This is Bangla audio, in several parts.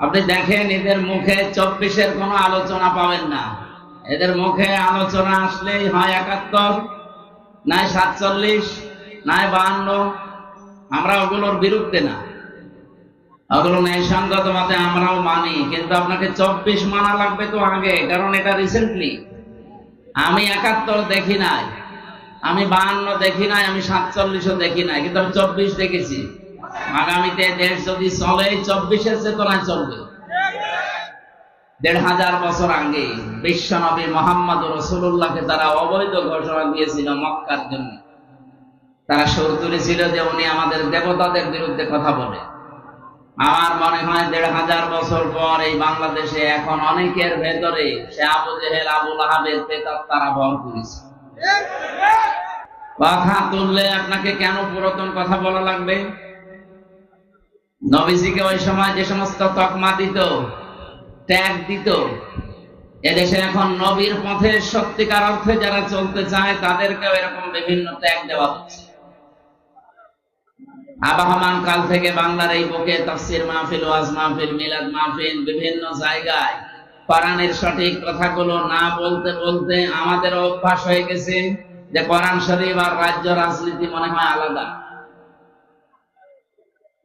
আপনি দেখেন, এদের মুখে চব্বিশের কোনো আলোচনা পাবেন না। এদের মুখে আলোচনা আসলেই হয় একাত্তর, নাই সাতচল্লিশ, নাই বাহান্ন। আমরা ওগুলোর বিরুদ্ধে না। ওগুলো ন্যায়সঙ্গত মতে আমরাও মানি, কিন্তু আপনাকে চব্বিশ মানা লাগবে তো আগে, কারণ এটা রিসেন্টলি আমি একাত্তর দেখি নাই, আমি বাহান্ন দেখি নাই, আমি সাতচল্লিশও দেখি নাই, কিন্তু আমি চব্বিশ দেখেছি। আগামীতে দেশ যদি চলে, চব্বিশের চেতনায় চলবে। দেড় হাজার বছর আগে বিশ্বনবী মোহাম্মদ রসুল্লাহকে তারা অবৈধ ঘোষণা দিয়েছিল মক্কার জন্য। তারা সুর তুলেছিল যে উনি আমাদের দেবতাদের বিরুদ্ধে কথা বলে। আমার মনে হয় দেড় হাজার বছর পর এই বাংলাদেশে এখন অনেকের ভেতরে সে আবু জেহেল আবুল আহাবের পেতার তারা ভর করেছে। কথা তুললে আপনাকে কেন পুরাতন কথা বলা লাগবে? নবীজিকে ওই সময় যে সমস্ত তকমা দিত ট্যাগ দিত, এদেশে এখন নবীর পথে সত্যিকার অর্থে যারা চলতে চায়, তাদেরকেও এরকম বিভিন্ন ট্যাগ দেওয়া হচ্ছে। আবাহমান কাল থেকে বাংলার এই বুকে তাফসির মাহফিল, ওয়াজ মাহফিল, মিলাদ মাহফিল বিভিন্ন জায়গায় কোরআনের সঠিক কথাগুলো না বলতে বলতে আমাদের অভ্যাস হয়ে গেছে যে কোরআন শরীফ আর রাজ্য রাজনীতি মনে হয় আলাদা।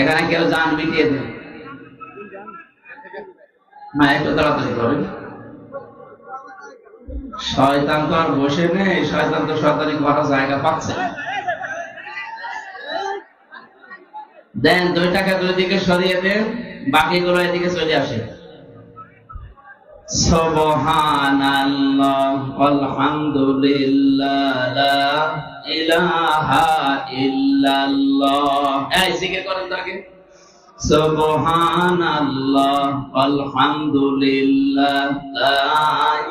এখানে কেউ যান মিটিয়ে দেবে একটু তাড়াতাড়ি শয়তান তো আর বসে নেই, শয়তান তো শয়তানি করার জায়গা পাচ্ছে। দেন দুইটাকে দুই দিকে সরিয়ে দেন, বাকিগুলো এদিকে চলে আসে। সুবহানাল্লাহ, আলহামদুলিল্লাহ লা ইলাহা ইল্লাল্লাহ। এই, জিকির করেন তো আগে। সুবহানাল্লাহ, আলহামদুলিল্লাহ, লা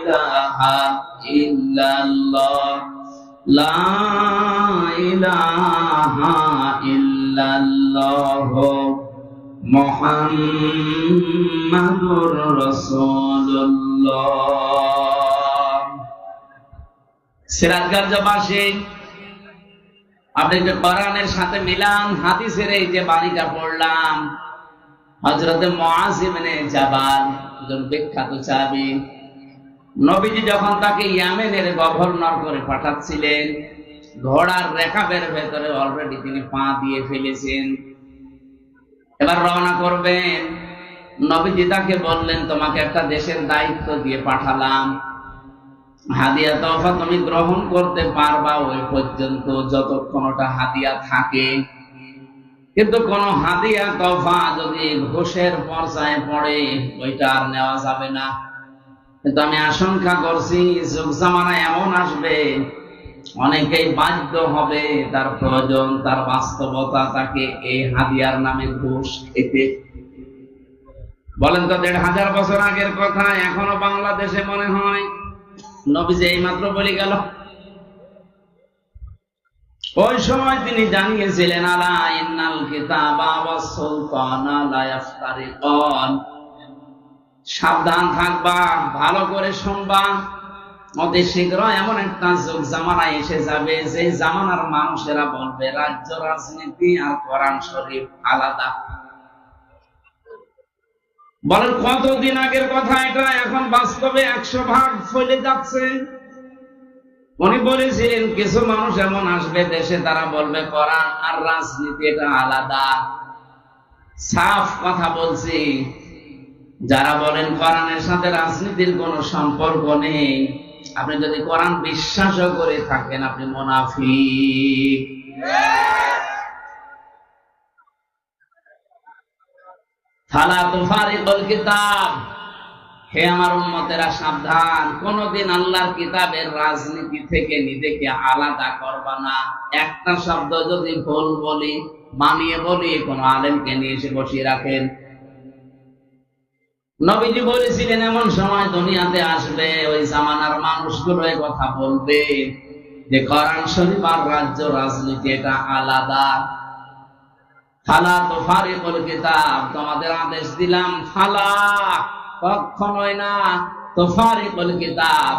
ইলাহা ইল্লাল্লাহ, লা ইলাহা ইল্লাল্লাহ। মুহাম্মাদুর রাসূলুল্লাহ। সিরাজগঞ্জবাসী আপনি যে কোরআনের সাথে মিলান হাদিসের এই যে বাণীটা পড়লাম, হযরতে মুআজ ইবনে জাবাল, একজন বিখ্যাত চাবি নবীজি যখন তাকে ইয়ামেনের গভর্নর করে পাঠাচ্ছিলেন, ঘোড়ার রেখাবের ভেতরে অলরেডি তিনি পা দিয়ে ফেলেছেন। এবার রওনা করবেন। নবীজি তাকে বললেন, তোমাকে একটা দেশের দায়িত্ব দিয়ে পাঠালাম। হাদিয়া তফা তুমি গ্রহণ করতে পারবা ওই পর্যন্ত যতক্ষণ ওটা হাদিয়া থাকে। কিন্তু কোন হাদিয়া তফা যদি ঘোষের পর্যায়ে পড়ে, ওইটা আর নেওয়া যাবে না। কিন্তু আমি আশঙ্কা করছি যুগ জামানা এমন আসবে অনেকেই বাধ্য হবে তার প্রয়োজন, তার বাস্তবতা, তাকে এই হাদিয়ার নামে ঘুষ খেতে বলেন তো, দেড় হাজার বছর আগের কথা, এখনও বাংলাদেশে মনে হয়? নবীজি এই মাত্র বলে গেল। ওই সময় তিনি জানিয়েছিলেন, আলা ইন্নাল কিতাবা ওয়াস সুলতানা লা ইয়াফতারিকান। সাবধান থাকবা, ভালো করে শুনবা। অতি শীঘ্র এমন একটা যুগ, জামানা এসে যাবে যে জামানার মানুষেরা বলবে, রাজ্য রাজনীতি আর কোরআন শরীফ আলাদা। বলেন, কতদিন আগের কথা এটা? এখন বাস্তবে একশো ভাগ ফলে যাচ্ছে। উনি বলেছিলেন, কিছু মানুষ এমন আসবে দেশে, তারা বলবে, কোরআন আর রাজনীতি এটা আলাদা। সাফ কথা বলছি, যারা বলেন, কোরআনের সাথে রাজনীতির কোনো সম্পর্ক নেই আপনি যদি কোরআন বিশ্বাসও করে থাকেন, আপনি তুফারিকুল কিতাব। হে আমার সাবধান। কোনদিন আল্লাহর কিতাবের রাজনীতি থেকে নিজেকে আলাদা করবা না। একটা শব্দ যদি ভুল বলি, মানিয়ে বলি কোন আলেমকে নিয়ে এসে বসিয়ে রাখেন। নবীজি বলেছিলেন, এমন সময় দুনিয়াতে আসবে ওই জামানার মানুষগুলো কথা বলবে যে, কোরআন শরীফ আর রাজ্য রাজনীতি এটা আলাদা। ফালা তো ফারিকুল কিতাব, তোমাদের আদেশ দিলাম ফালা কখনোই না। তো ফারিকুল কিতাব,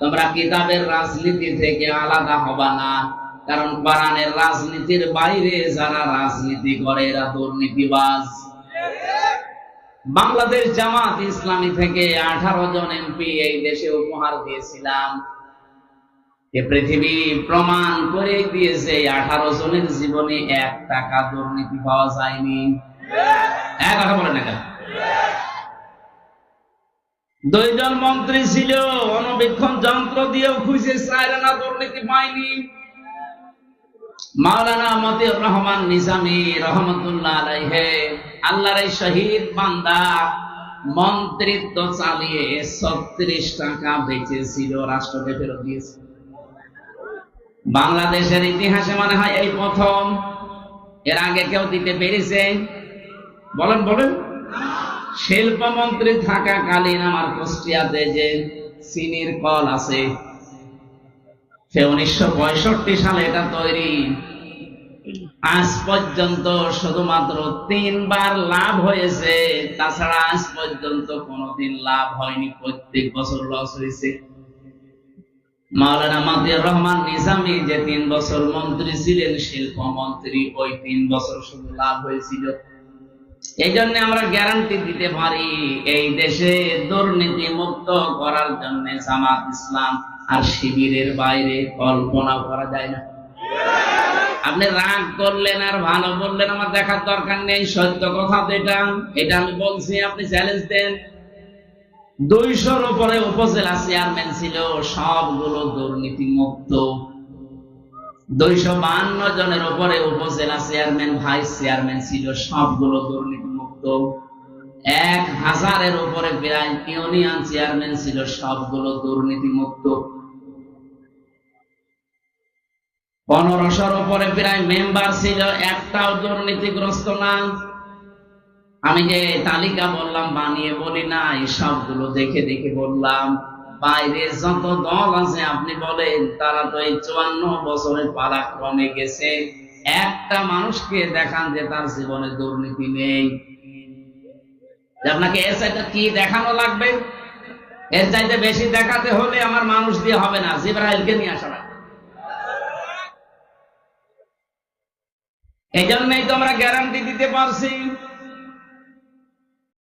তোমরা কিতাবের রাজনীতি থেকে আলাদা হবা না। কারণ কোরআনের রাজনীতির বাইরে যারা রাজনীতি করে, এরা দুর্নীতিবাজ। বাংলাদেশ জামাত ইসলামী থেকে আঠারো জন এমপি এই দেশে উপহার দিয়েছিলাম। এ পৃথিবী প্রমাণ করে দিয়েছে, আঠারো জনের জীবনে এক টাকা দুর্নীতি পাওয়া যায়নি। এক কথা বলে না দুইজন মন্ত্রী ছিল অনবীক্ষণ যন্ত্র দিয়েও খুঁজে চাইলে না, দুর্নীতি পায়নি। মাওলানা মতিউর রহমান রহমতুল্লাহ আল্লাহর শহীদ বান্দা মন্ত্রিত্ব চালিয়ে ছত্রিশ টাকা বেঁচেছিল, রাষ্ট্রকে ফেরত দিয়েছে। বাংলাদেশের ইতিহাসে মনে হয় এই প্রথম, এর আগে কেউ দিতে পেরেছে। বলেন বলেন। শিল্পমন্ত্রী থাকাকালীন আমার কুষ্টিয়াতে যে চিনির কল আছে সে উনিশশো সালে এটা তৈরি। আজ পর্যন্ত শুধুমাত্র তিনবার লাভ হয়েছে। তাছাড়া আজ পর্যন্ত কোনোদিন লাভ হয়নি। প্রত্যেক বছর লস হয়েছে। মাওলানা মাতিয়ার রহমান নিজামী যে তিন বছর মন্ত্রী ছিলেন শিল্প মন্ত্রী ওই তিন বছর শুধু লাভ হয়েছিল। এই জন্য আমরা গ্যারান্টি দিতে পারি, এই দেশে দুর্নীতি মুক্ত করার জন্য জামাত ইসলাম আর শিবিরের বাইরে কল্পনা করা যায় না। আপনি রাগ করলেন আর ভালো বললেন, আমার দেখার দরকার নেই, সত্য কথা এটা। এটা আমি বলছি, আপনি চ্যালেঞ্জ দেন। দুইশোর উপরে উপজেলা চেয়ারম্যান ছিল, সবগুলো দুর্নীতি মুক্ত। দুইশো বান্ন জনের উপরে উপজেলা চেয়ারম্যান ভাইস চেয়ারম্যান ছিল, সবগুলো দুর্নীতি মুক্ত এক হাজারের উপরে প্রায় ইউনিয়ন চেয়ারম্যান ছিল সবগুলো দুর্নীতি মুক্ত পনেরোশোর উপরে প্রায় মেম্বার ছিল, একটাও দুর্নীতিগ্রস্ত না। আমি যে তালিকা বললাম, বানিয়ে বলি না সবগুলো দেখে দেখে বললাম বাইরে যত দল আছে, আপনি বলেন, তারা তো এই চুয়ান্ন বছরের গেছে। একটা মানুষকে দেখান যে তার জীবনে দুর্নীতি নেই। আপনাকে এর চাইতে কি দেখানো লাগবে? এর চাইতে বেশি দেখাতে হলে আমার মানুষ দিয়ে হবে না জিব্রাহিলকে নিয়ে আসা লাগবে। এই জন্যই তো আমরা গ্যারান্টি দিতে পারছি।